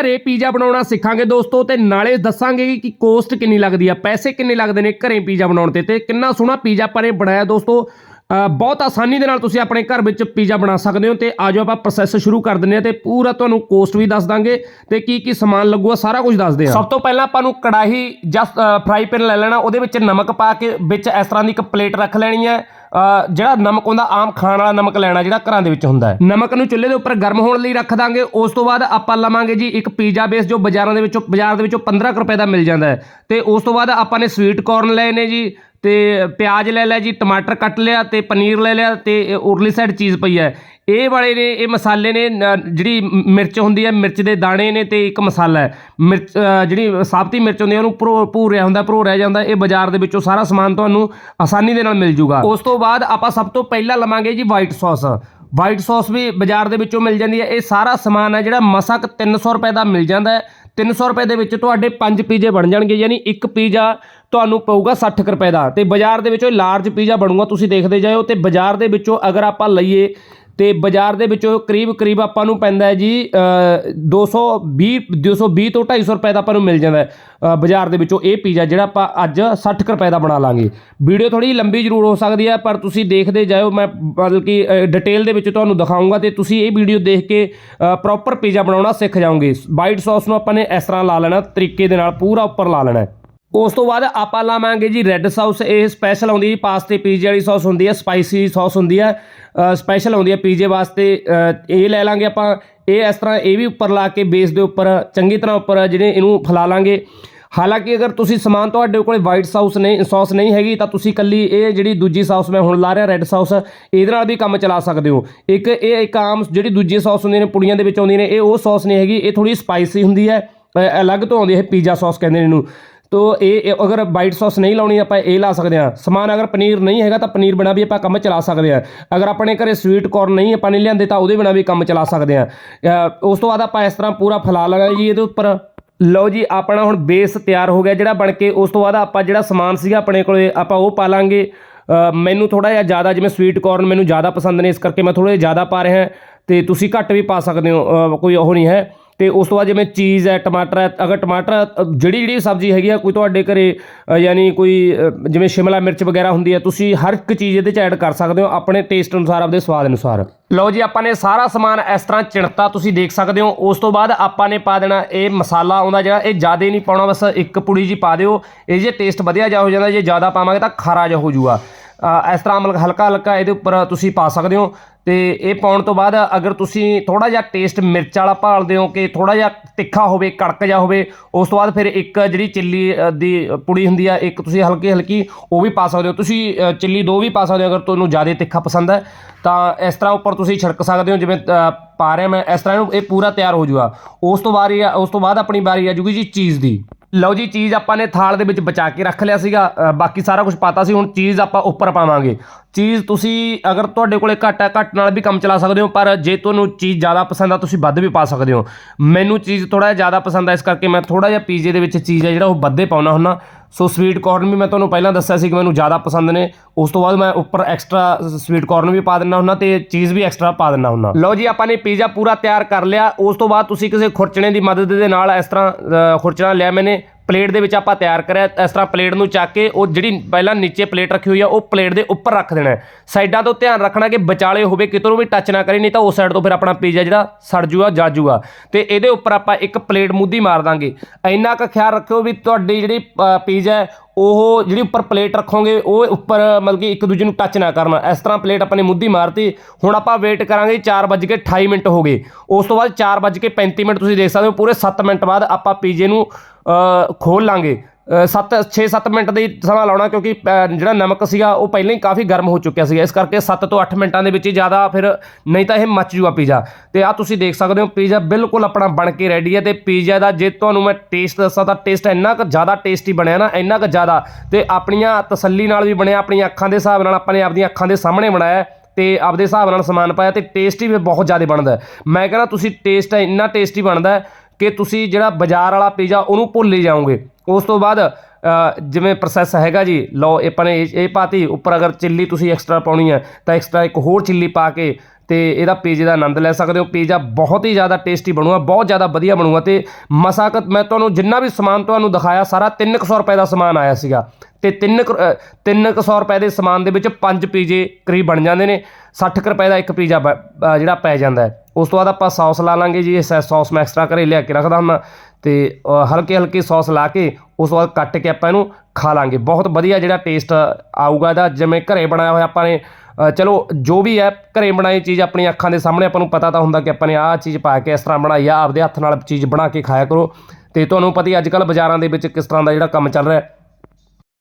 ਘਰੇ ਪੀਜ਼ਾ ਬਣਾਉਣਾ ਸਿੱਖਾਂਗੇ ਦੋਸਤੋ ਤੇ ਨਾਲੇ ਦੱਸਾਂਗੇ ਕਿ ਕੋਸਟ ਕਿੰਨੀ ਲੱਗਦੀ ਆ, ਪੈਸੇ ਕਿੰਨੇ ਲੱਗਦੇ ਨੇ ਘਰੇ ਪੀਜ਼ਾ ਬਣਾਉਣ ਤੇ ਤੇ ਕਿੰਨਾ ਸੋਹਣਾ ਪੀਜ਼ਾ ਆਪਾਂ ਨੇ ਬਣਾਇਆ ਦੋਸਤੋ। ਬਹੁਤ ਆਸਾਨੀ ਦੇ ਨਾਲ ਤੁਸੀਂ ਆਪਣੇ ਘਰ ਵਿੱਚ ਪੀਜ਼ਾ ਬਣਾ ਸਕਦੇ ਹੋ ਤੇ ਆਜੋ ਆਪਾਂ ਪ੍ਰੋਸੈਸ ਸ਼ੁਰੂ ਕਰ ਦਿੰਦੇ ਆ ਤੇ ਪੂਰਾ ਤੁਹਾਨੂੰ ਕੋਸਟ ਵੀ ਦੱਸ ਦਾਂਗੇ ਤੇ ਕੀ ਕੀ ਸਮਾਨ ਲੱਗੂਗਾ ਸਾਰਾ ਕੁਝ ਦੱਸਦੇ ਆ ਸਭ ਤੋਂ ਪਹਿਲਾਂ ਆਪਾਂ ਨੂੰ ਕੜਾਹੀ ਜਾਂ ਫਰਾਈ ਪੈਨ ਲੈ ਲੈਣਾ, ਉਹਦੇ ਵਿੱਚ ਨਮਕ ਪਾ ਕੇ ਵਿੱਚ ਇਸ ਤਰ੍ਹਾਂ ਦੀ ਇੱਕ ਪਲੇਟ ਰੱਖ ਲੈਣੀ ਹੈ। ਜਿਹੜਾ ਨਮਕ ਹੁੰਦਾ, ਆਮ ਖਾਣ ਵਾਲਾ ਨਮਕ ਲੈਣਾ ਜਿਹੜਾ ਘਰਾਂ ਦੇ ਵਿੱਚ ਹੁੰਦਾ ਹੈ। ਨਮਕ ਨੂੰ ਚੁੱਲ੍ਹੇ ਦੇ ਉੱਪਰ ਗਰਮ ਹੋਣ ਲਈ ਰੱਖ ਦਾਂਗੇ। ਉਸ ਤੋਂ ਬਾਅਦ ਆਪਾਂ ਲਵਾਂਗੇ ਜੀ ਇੱਕ ਪੀਜ਼ਾ ਬੇਸ ਜੋ ਬਾਜ਼ਾਰਾਂ ਦੇ ਵਿੱਚੋਂ, ਬਾਜ਼ਾਰ ਦੇ ਵਿੱਚੋਂ 15 ਕੁ ਰੁਪਏ ਦਾ ਮਿਲ ਜਾਂਦਾ ਹੈ। ਤੇ ਉਸ ਤੋਂ ਬਾਅਦ ਆਪਾਂ ਨੇ ਸਵੀਟ ਕਾਰਨ ਲਏ ਨੇ ਜੀ, ਤੇ ਪਿਆਜ਼ ਲੈ ਲਿਆ ਜੀ, ਟਮਾਟਰ ਕੱਟ ਲਿਆ, ਤੇ ਪਨੀਰ ਲੈ ਲਿਆ, ਤੇ ਉਰਲੀ ਸਾਈਡ ਚੀਜ਼ ਪਈ ਹੈ। ਇਹ ਵਾਲੇ ਨੇ, ਇਹ ਮਸਾਲੇ ਨੇ, ਨ- ਜਿਹੜੀ ਮਿਰਚ ਹੁੰਦੀ ਹੈ, ਮਿਰਚ ਦੇ ਦਾਣੇ ਨੇ ਤੇ ਇੱਕ ਮਸਾਲਾ ਹੈ। ਮਿਰਚ ਜਿਹੜੀ ਸਾਬਤੀ ਮਿਰਚ ਹੁੰਦੀ ਹੈ, ਉਹਨੂੰ ਭਰੋ, ਭੂਰ ਰਿਹਾ ਹੁੰਦਾ ਭਰੋਰਿਆ ਜਾਂਦਾ, ਇਹ ਬਾਜ਼ਾਰ ਦੇ ਵਿੱਚੋਂ ਸਾਰਾ ਸਮਾਨ ਤੁਹਾਨੂੰ ਆਸਾਨੀ ਦੇ ਨਾਲ ਮਿਲ ਜੂਗਾ। ਉਸ ਤੋਂ ਬਾਅਦ ਆਪਾਂ ਸਭ ਤੋਂ ਪਹਿਲਾਂ ਲਵਾਂਗੇ ਜੀ ਵਾਈਟ ਸੌਸ ਵਾਈਟ ਸੌਸ ਵੀ ਬਾਜ਼ਾਰ ਦੇ ਵਿੱਚੋਂ ਮਿਲ ਜਾਂਦੀ ਹੈ, ਇਹ ਸਾਰਾ ਸਮਾਨ ਹੈ, ਜਿਹੜਾ ਮਸਾਕ 300 ਰੁਪਏ ਦਾ ਮਿਲ ਜਾਂਦਾ ਹੈ। 300 ਰੁਪਏ ਦੇ ਵਿੱਚ ਤੁਹਾਡੇ 5 ਪੀਜ਼ੇ ਬਣ ਜਾਣਗੇ, ਯਾਨੀ ਇੱਕ ਪੀਜ਼ਾ ਤੁਹਾਨੂੰ ਪਊਗਾ 60 ਕੁ ਰੁਪਏ ਦਾ। ਤੇ ਬਾਜ਼ਾਰ ਦੇ ਵਿੱਚੋਂ ਲਾਰਜ ਪੀਜ਼ਾ ਬਣੂਗਾ, ਤੁਸੀਂ ਦੇਖਦੇ ਜਾਇਓ। ਤੇ ਬਾਜ਼ਾਰ ਦੇ ਵਿੱਚੋਂ ਅਗਰ ਆਪਾਂ ਲਈਏ ਤੇ ਬਾਜ਼ਾਰ ਦੇ ਵਿੱਚੋਂ ਕਰੀਬ ਕਰੀਬ ਆਪਾਂ ਨੂੰ ਪੈਂਦਾ ਹੈ ਜੀ ਅ, 220 220 ਤੋਂ 250 ਰੁਪਏ ਦਾ ਆਪਾਂ ਨੂੰ ਮਿਲ ਜਾਂਦਾ ਹੈ ਬਾਜ਼ਾਰ ਦੇ ਵਿੱਚੋਂ ਇਹ ਪੀਜ਼ਾ ਜਿਹੜਾ ਆਪਾਂ ਅੱਜ 60 ਕੁ ਰੁਪਏ ਦਾ ਬਣਾ ਲਾਂਗੇ। ਵੀਡੀਓ ਥੋੜੀ ਲੰਬੀ ਜ਼ਰੂਰ ਹੋ ਸਕਦੀ ਹੈ ਪਰ ਤੁਸੀਂ ਦੇਖਦੇ ਜਾਇਓ ਮੈਂ ਬਲਕਿ ਡਿਟੇਲ ਦੇ ਵਿੱਚ ਤੁਹਾਨੂੰ ਦਿਖਾਉਂਗਾ ਤੇ ਤੁਸੀਂ ਇਹ ਵੀਡੀਓ ਦੇਖ ਕੇ ਪ੍ਰੋਪਰ ਪੀਜ਼ਾ ਬਣਾਉਣਾ ਸਿੱਖ ਜਾਓਗੇ। ਵਾਈਟ ਸੌਸ ਨੂੰ ਆਪਾਂ ਨੇ ਇਸ ਤਰ੍ਹਾਂ ਲਾ ਲੈਣਾ ਤਰੀਕੇ ਦੇ ਨਾਲ ਪੂਰਾ ਉੱਪਰ ਲਾ ਲੈਣਾ ਉਸ ਤੋਂ ਬਾਅਦ ਆਪਾਂ ਲਾਵਾਂਗੇ ਜੀ ਰੈੱਡ ਸੌਸ ਇਹ ਸਪੈਸ਼ਲ ਆਉਂਦੀ ਹੈ ਪਾਸਤੇ ਪੀਜ਼ੇ ਵਾਲੀ ਸੌਸ ਹੁੰਦੀ ਹੈ ਸਪਾਈਸੀ ਸੌਸ ਹੁੰਦੀ ਹੈ ਸਪੈਸ਼ਲ ਆਉਂਦੀ ਹੈ ਪੀਜ਼ੇ ਵਾਸਤੇ ਇਹ ਲੈ ਲਾਂਗੇ ਆਪਾਂ, ਇਹ ਇਸ ਤਰ੍ਹਾਂ ਇਹ ਵੀ ਉੱਪਰ ਲਾ ਕੇ ਬੇਸ ਦੇ ਉੱਪਰ, ਚੰਗੀ ਤਰ੍ਹਾਂ ਉੱਪਰ ਜਿਹੜੇ ਇਹਨੂੰ ਫੈਲਾ ਲਾਂਗੇ। ਹਾਲਾਂਕਿ ਅਗਰ ਤੁਸੀਂ ਸਮਾਨ ਤੁਹਾਡੇ ਕੋਲੇ ਵਾਈਟ ਸੌਸ ਨਹੀਂ ਸੌਸ ਨਹੀਂ ਹੈਗੀ, ਤਾਂ ਤੁਸੀਂ ਕੱਲੀ ਇਹ ਜਿਹੜੀ ਦੂਜੀ ਸੌਸ ਮੈਂ ਹੁਣ ਲਾ ਰਿਹਾ ਰੈੱਡ ਸੌਸ ਇਹਦੇ ਨਾਲ ਵੀ ਕੰਮ ਚਲਾ ਸਕਦੇ ਹੋ। ਇੱਕ ਇਹ ਇੱਕ ਆਮ ਜਿਹੜੀ ਦੂਜੀ ਸੌਸ ਹੁੰਦੀ ਨੇ, ਪੁੜੀਆਂ ਦੇ ਵਿੱਚ ਆਉਂਦੀ ਨੇ, ਇਹ ਉਹ ਸੌਸ ਨਹੀਂ ਹੈਗੀ, ਇਹ ਥੋੜੀ ਸਪਾਈਸੀ ਹੁੰਦੀ ਹੈ ਅਲੱਗ ਤੋਂ ਆਉਂਦੀ ਹੈ ਪੀਜ਼ਾ ਸੌਸ ਕਹਿੰਦੇ ਨੇ ਇਹਨੂੰ। ਤੋ ਇਹ ਅਗਰ ਵਾਈਟ ਸੌਸ ਨਹੀਂ ਲਾਉਣੀ ਆਪਾਂ ਇਹ ਲਾ ਸਕਦੇ ਹਾਂ। ਸਮਾਨ ਅਗਰ ਪਨੀਰ ਨਹੀਂ ਹੈਗਾ ਤਾਂ ਪਨੀਰ ਬਣਾ ਵੀ ਆਪਾਂ ਕੰਮ ਚਲਾ ਸਕਦੇ ਹਾਂ। ਅਗਰ ਆਪਣੇ ਘਰੇ ਸਵੀਟ ਕੋਰਨ ਨਹੀਂ, ਆਪਾਂ ਨੇ ਲਿਆਂਦੇ ਤਾਂ ਉਹਦੇ ਬਿਨਾ ਵੀ ਕੰਮ ਚਲਾ ਸਕਦੇ ਹਾਂ। ਉਸ ਤੋਂ ਬਾਅਦ ਆਪਾਂ ਇਸ ਤਰ੍ਹਾਂ ਪੂਰਾ ਫੈਲਾ ਲਗਾ ਜੀ ਇਹਦੇ ਉੱਪਰ। ਲਓ ਜੀ, ਆਪਣਾ ਹੁਣ ਬੇਸ ਤਿਆਰ ਹੋ ਗਿਆ ਜਿਹੜਾ ਬਣ ਕੇ, ਉਸ ਤੋਂ ਬਾਅਦ ਆਪਾਂ ਜਿਹੜਾ ਸਮਾਨ ਸੀਗਾ ਆਪਣੇ ਕੋਲੇ, ਆਪਾਂ ਉਹ ਪਾ ਲਾਂਗੇ ਮੈਨੂੰ ਥੋੜਾ ਜਿਹਾ ਜ਼ਿਆਦਾ ਜਿਵੇਂ ਸਵੀਟ ਕੋਰਨ ਮੈਨੂੰ ਜ਼ਿਆਦਾ ਪਸੰਦ ਨੇ, ਇਸ ਕਰਕੇ ਮੈਂ ਥੋੜੇ ਜ਼ਿਆਦਾ ਪਾ ਰਿਹਾ। ਤੇ ਤੁਸੀਂ ਘੱਟ ਵੀ ਪਾ ਸਕਦੇ ਹੋ ਕੋਈ ਉਹ ਨਹੀਂ ਹੈ। ਤੇ ਉਸ ਤੋਂ ਬਾਅਦ ਜਿਵੇਂ ਚੀਜ਼ ਹੈ, ਟਮਾਟਰ ਹੈ, ਅਗਰ ਟਮਾਟਰ ਜਿਹੜੀ ਜਿਹੜੀ ਸਬਜ਼ੀ ਹੈਗੀ ਆ, ਕੋਈ ਤੁਹਾਡੇ ਘਰੇ ਯਾਨੀ ਕੋਈ ਜਿਵੇਂ ਸ਼ਿਮਲਾ ਮਿਰਚ ਵਗੈਰਾ ਹੁੰਦੀ ਹੈ, ਤੁਸੀਂ ਹਰ ਇੱਕ ਚੀਜ਼ ਇਹਦੇ ਚ ਐਡ ਕਰ ਸਕਦੇ ਹੋ ਆਪਣੇ ਟੇਸਟ ਅਨੁਸਾਰ ਆਪਣੇ ਸਵਾਦ ਅਨੁਸਾਰ। ਲਓ ਜੀ, ਆਪਾਂ ਨੇ ਸਾਰਾ ਸਮਾਨ ਇਸ ਤਰ੍ਹਾਂ ਚਿਣਤਾ ਤੁਸੀਂ ਦੇਖ ਸਕਦੇ ਹੋ। ਉਸ ਤੋਂ ਬਾਅਦ ਆਪਾਂ ਨੇ ਪਾ ਦੇਣਾ ਇਹ ਮਸਾਲਾ ਆਉਂਦਾ ਜਿਹੜਾ ਇਹ ਜ਼ਿਆਦਾ ਨਹੀਂ ਪਾਉਣਾ, ਬਸ ਇੱਕ ਪੁੜੀ ਜੀ ਪਾ ਦਿਓ। ਇਹ ਜੇ ਟੇਸਟ ਵਧੀਆ ਜਾ ਹੋ ਜਾਂਦਾ, ਜੇ ਜ਼ਿਆਦਾ ਪਾਵਾਂਗੇ ਤਾਂ ਖਾਰਾ ਜਾ ਹੋ ਜੂਗਾ। ਇਸ ਤਰ੍ਹਾਂ ਮਤਲਬ ਹਲਕਾ ਹਲਕਾ ਇਹਦੇ ਉੱਪਰ ਤੁਸੀਂ ਪਾ ਸਕਦੇ ਹੋ। ਤੇ ਇਹ ਪਾਉਣ ਤੋਂ ਬਾਅਦ ਅਗਰ ਤੁਸੀਂ ਥੋੜਾ ਜਿਹਾ ਟੇਸਟ ਮਿਰਚ ਵਾਲਾ ਭਾਲਦੇ ਹੋ ਕਿ ਥੋੜਾ ਜਿਹਾ ਤਿੱਖਾ ਹੋਵੇ, ਕੜਕ ਜਾ ਹੋਵੇ, ਉਸ ਤੋਂ ਬਾਅਦ ਫਿਰ ਇੱਕ ਜਿਹੜੀ ਚਿੱਲੀ ਦੀ ਪੁੜੀ ਹੁੰਦੀ ਆ, ਇੱਕ ਤੁਸੀਂ ਹਲਕੀ ਹਲਕੀ ਉਹ ਵੀ ਪਾ ਸਕਦੇ ਹੋ। ਤੁਸੀਂ ਚਿੱਲੀ ਦੋ ਵੀ ਪਾ ਸਕਦੇ ਹੋ ਅਗਰ ਤੁਹਾਨੂੰ ਜ਼ਿਆਦਾ ਤਿੱਖਾ ਪਸੰਦ ਹੈ। ਤਾਂ ਇਸ ਤਰ੍ਹਾਂ ਉੱਪਰ ਤੁਸੀਂ ਛਿੜਕ ਸਕਦੇ ਹੋ, ਜਿਵੇਂ ਪਾ ਰਿਹਾ ਮੈਂ, ਇਸ ਤਰ੍ਹਾਂ ਇਹਨੂੰ, ਇਹ ਪੂਰਾ ਤਿਆਰ ਹੋ ਜੂਗਾ। ਉਸ ਤੋਂ ਬਾਅਦ ਉਸ ਤੋਂ ਬਾਅਦ ਆਪਣੀ ਵਾਰੀ ਆ ਜੂਗੀ ਜੀ ਚੀਜ਼ ਦੀ। ਲਓ ਜੀ, ਚੀਜ਼ ਆਪਾਂ ਨੇ ਥਾਲ ਦੇ ਵਿੱਚ ਬਚਾ ਕੇ ਰੱਖ ਲਿਆ ਸੀਗਾ ਬਾਕੀ ਸਾਰਾ ਕੁਝ ਪਾਤਾ ਸੀ, ਹੁਣ ਚੀਜ਼ ਆਪਾਂ ਉੱਪਰ ਪਾਵਾਂਗੇ। ਚੀਜ਼ ਤੁਸੀਂ ਅਗਰ ਤੁਹਾਡੇ ਕੋਲੇ ਘੱਟ ਹੈ, ਘੱਟ ਨਾਲ ਵੀ ਕੰਮ ਚਲਾ ਸਕਦੇ ਹੋ, ਪਰ ਜੇ ਤੁਹਾਨੂੰ ਚੀਜ਼ ਜ਼ਿਆਦਾ ਪਸੰਦ ਆ, ਤੁਸੀਂ ਵੱਧ ਵੀ ਪਾ ਸਕਦੇ ਹੋ। ਮੈਨੂੰ ਚੀਜ਼ ਥੋੜਾ ਜਿਹਾ ਜ਼ਿਆਦਾ ਪਸੰਦ ਆ, ਇਸ ਕਰਕੇ ਮੈਂ ਥੋੜਾ ਜਿਹਾ ਪੀਜ਼ੇ ਦੇ ਵਿੱਚ ਚੀਜ਼ ਹੈ ਜਿਹੜਾ ਉਹ ਵੱਧੇ ਪਾਉਣਾ ਹੁੰਦਾ। ਸੋ ਸਵੀਟ ਕਾਰਨ ਵੀ ਮੈਂ ਤੁਹਾਨੂੰ ਪਹਿਲਾਂ ਦੱਸਿਆ ਸੀ ਕਿ ਮੈਨੂੰ ਜ਼ਿਆਦਾ ਪਸੰਦ ਨੇ। ਉਸ ਤੋਂ ਬਾਅਦ ਮੈਂ ਉੱਪਰ ਐਕਸਟਰਾ ਸਵੀਟ ਕਾਰਨ ਵੀ ਪਾ ਦਿੰਦਾ ਹੁੰਦਾ ਤੇ ਚੀਜ਼ ਵੀ ਐਕਸਟਰਾ ਪਾ ਦਿੰਦਾ ਹੁੰਦਾ। ਲਓ ਜੀ, ਆਪਾਂ ਨੇ ਪੀਜ਼ਾ ਪੂਰਾ ਤਿਆਰ ਕਰ ਲਿਆ। ਉਸ ਤੋਂ ਬਾਅਦ ਤੁਸੀਂ ਕਿਸੇ ਖੁਰਚਣੇ ਦੀ ਮਦਦ ਦੇ ਨਾਲ ਇਸ ਤਰ੍ਹਾਂ ਖੁਰਚਣਾ ਲਿਆ ਮੈਨੇ। ਪਲੇਟ ਦੇ ਵਿੱਚ ਆਪਾਂ ਤਿਆਰ ਕਰਿਆ ਇਸ ਤਰ੍ਹਾਂ ਪਲੇਟ ਨੂੰ ਚੱਕ ਕੇ ਉਹ ਜਿਹੜੀ ਪਹਿਲਾਂ ਨੀਚੇ ਪਲੇਟ ਰੱਖੀ ਹੋਈ ਆ ਉਹ ਪਲੇਟ ਦੇ ਉੱਪਰ ਰੱਖ ਦੇਣਾ ਸਾਈਡਾਂ ਤੋਂ ਧਿਆਨ ਰੱਖਣਾ ਕਿ ਵਿਚਾਲੇ ਹੋਵੇ ਕਿਤੋਂ ਵੀ ਟੱਚ ਨਾ ਕਰੇ ਨਹੀਂ ਤਾਂ ਉਸ ਸਾਈਡ ਤੋਂ ਫਿਰ ਆਪਣਾ ਪੀਜ਼ਾ ਜਿਹੜਾ ਸੜ ਜੂਗਾ ਜਲ ਜੂਗਾ। ਤੇ ਇਹਦੇ ਉੱਪਰ ਆਪਾਂ ਇੱਕ ਪਲੇਟ ਮੁੱਦੀ ਮਾਰ ਦਾਂਗੇ। ਇੰਨਾ ਕੁ ਖਿਆਲ ਰੱਖਿਓ ਵੀ ਤੁਹਾਡੀ ਜਿਹੜੀ ਅ, ਪੀਜ਼ਾ ਉਹ ਜਿਹੜੀ ਉੱਪਰ ਪਲੇਟ ਰੱਖੋਗੇ ਉਹ ਉੱਪਰ ਮਤਲਬ ਕਿ ਇੱਕ ਦੂਜੇ ਨੂੰ ਟੱਚ ਨਾ ਕਰਨ। ਇਸ ਤਰ੍ਹਾਂ ਪਲੇਟ ਆਪਾਂ ਨੇ ਮੁੱਦੀ ਮਾਰਤੀ। ਹੁਣ ਆਪਾਂ ਵੇਟ ਕਰਾਂਗੇ 4:28 ਮਿੰਟ ਹੋ ਗਏ। ਉਸ ਤੋਂ ਬਾਅਦ 4:35 ਮਿੰਟ ਤੁਸੀਂ ਦੇਖ ਸਕਦੇ ਹੋ ਪੂਰੇ 7 ਮਿੰਟ ਬਾਅਦ ਆਪਾਂ ਪੀਜ਼ੇ ਨੂੰ ਅ, ਖੋਲ ਲਾਂਗੇ। 7 6-7 ਮਿੰਟ ਦੀ ਸਮਾਂ ਲਾਉਣਾ ਕਿਉਂਕਿ ਅ, ਜਿਹੜਾ ਨਮਕ ਸੀਗਾ ਉਹ ਪਹਿਲਾਂ ਹੀ ਕਾਫੀ ਗਰਮ ਹੋ ਚੁੱਕਿਆ ਸੀਗਾ। ਇਸ ਕਰਕੇ 7 ਤੋਂ 8 ਮਿੰਟਾਂ ਦੇ ਵਿੱਚ ਹੀ ਜ਼ਿਆਦਾ ਫਿਰ ਨਹੀਂ ਤਾਂ ਇਹ ਮੱਚ ਜੂਗਾ ਪੀਜ਼ਾ। ਤੇ ਆ ਤੁਸੀਂ ਦੇਖ ਸਕਦੇ ਹੋ ਪੀਜ਼ਾ ਬਿਲਕੁਲ ਆਪਣਾ ਬਣ ਕੇ ਰੈਡੀ ਹੈ ਤੇ ਪੀਜ਼ਾ ਦਾ ਜੇ ਤੁਹਾਨੂੰ ਮੈਂ ਟੇਸਟ ਦੱਸਾਂ ਤਾਂ ਟੇਸਟ ਇੰਨਾ ਕੁ ਜ਼ਿਆਦਾ ਟੇਸਟੀ ਬਣਿਆ ਨਾ ਇੰਨਾ ਕੁ ਜ਼ਿਆਦਾ। ਤੇ ਆਪਣੀਆਂ ਤਸੱਲੀ ਨਾਲ ਵੀ ਬਣਿਆ ਆਪਣੀਆਂ ਅੱਖਾਂ ਦੇ ਹਿਸਾਬ ਨਾਲ ਆਪਾਂ ਨੇ ਆਪਣੀਆਂ ਅੱਖਾਂ ਦੇ ਸਾਹਮਣੇ ਬਣਾਇਆ ਹੈ ਤੇ ਆਪਦੇ ਹਿਸਾਬ ਨਾਲ ਸਮਾਨ ਪਾਇਆ ਤੇ ਟੇਸਟੀ ਵੀ ਬਹੁਤ ਜ਼ਿਆਦਾ ਬਣਦਾ ਮੈਂ ਕਹਿੰਦਾ ਤੁਸੀਂ ਟੇਸਟ ਇੰਨਾ ਟੇਸਟੀ ਬਣਦਾ ਕਿ ਤੁਸੀਂ ਜਿਹੜਾ ਬਾਜ਼ਾਰ ਵਾਲਾ ਪੀਜ਼ਾ ਉਹਨੂੰ ਭੁੱਲ ਹੀ ਜਾਓਗੇ। ਉਸ ਤੋਂ ਬਾਅਦ ਜਿਵੇਂ ਪ੍ਰੋਸੈਸ ਹੈਗਾ ਜੀ, ਲਓ, ਆਪਾਂ ਨੇ ਇਹ ਇਹ ਪਾਤੀ, ਉੱਪਰ ਅਗਰ ਚਿੱਲੀ ਤੁਸੀਂ ਐਕਸਟਰਾ ਪਾਉਣੀ ਹੈ, ਤਾਂ ਐਕਸਟਰਾ ਇੱਕ ਹੋਰ ਚਿੱਲੀ ਪਾ ਕੇ ਤੇ ਇਹਦਾ ਪੀਜ਼ੇ ਦਾ ਆਨੰਦ ਲੈ ਸਕਦੇ ਹੋ। ਪੀਜ਼ਾ ਬਹੁਤ ਹੀ ਜ਼ਿਆਦਾ ਟੇਸਟੀ ਬਣੂਗਾ, ਬਹੁਤ ਜ਼ਿਆਦਾ ਵਧੀਆ ਬਣੂਗਾ ਤੇ ਮਸਾਕਤ ਮੈਂ ਤੁਹਾਨੂੰ ਜਿੰਨਾ ਵੀ ਸਮਾਨ ਤੁਹਾਨੂੰ ਦਿਖਾਇਆ, ਸਾਰਾ 300 ਰੁਪਏ ਦਾ ਸਮਾਨ ਆਇਆ ਸੀਗਾ। ਤੇ 3 300 ਰੁਪਏ ਦੇ ਸਮਾਨ ਦੇ ਵਿੱਚ ਪੰਜ ਪੀਜ਼ੇ ਕਰੀਬ ਬਣ ਜਾਂਦੇ ਨੇ 60 ਕੁ ਰੁਪਏ ਦਾ ਇੱਕ ਪੀਜ਼ਾ ਬ- ਜਿਹੜਾ ਪੈ ਜਾਂਦਾ ਹੈ। ਉਸ ਤੋਂ ਬਾਅਦ ਆਪਾਂ ਸੌਸ ਲਾ ਲਾਂਗੇ ਜੀ, ਇਹ ਸੌਸ ਮੈਂ ਐਕਸਟਰਾ ਘਰੇ ਲਿਆ ਕੇ ਰੱਖਦਾ ਹੁੰਦਾ। ਤੇ ਹਲਕੇ ਹਲਕੇ ਸੌਸ ਲਾ ਕੇ ਉਸ ਤੋਂ ਬਾਅਦ ਕੱਟ ਕੇ ਆਪਾਂ ਇਹਨੂੰ ਖਾ ਲਾਂਗੇ। ਬਹੁਤ ਵਧੀਆ ਜਿਹੜਾ ਟੇਸਟ ਆਊਗਾ ਇਹਦਾ, ਜਿਵੇਂ ਘਰੇ ਬਣਾਇਆ ਹੋਇਆ ਆਪਾਂ ਨੇ। ਚਲੋ, ਜੋ ਵੀ ਹੈ, ਘਰੇ ਬਣਾਈ ਚੀਜ਼ ਆਪਣੀ ਅੱਖਾਂ ਦੇ ਸਾਹਮਣੇ ਆਪਾਂ ਨੂੰ ਪਤਾ ਤਾਂ ਹੁੰਦਾ ਕਿ ਆਪਾਂ ਨੇ ਆਹ ਚੀਜ਼ ਪਾ ਕੇ ਇਸ ਤਰ੍ਹਾਂ ਬਣਾਈ ਆ, ਆਪਦੇ ਹੱਥ ਨਾਲ ਚੀਜ਼ ਬਣਾ ਕੇ ਖਾਇਆ ਕਰੋ। ਤੇ ਤੁਹਾਨੂੰ ਪਤਾ ਹੀ ਅੱਜ ਕੱਲ ਬਾਜ਼ਾਰਾਂ ਦੇ ਵਿੱਚ ਕਿਸ ਤਰ੍ਹਾਂ ਦਾ ਜਿਹੜਾ ਕੰਮ ਚੱਲ ਰਿਹਾ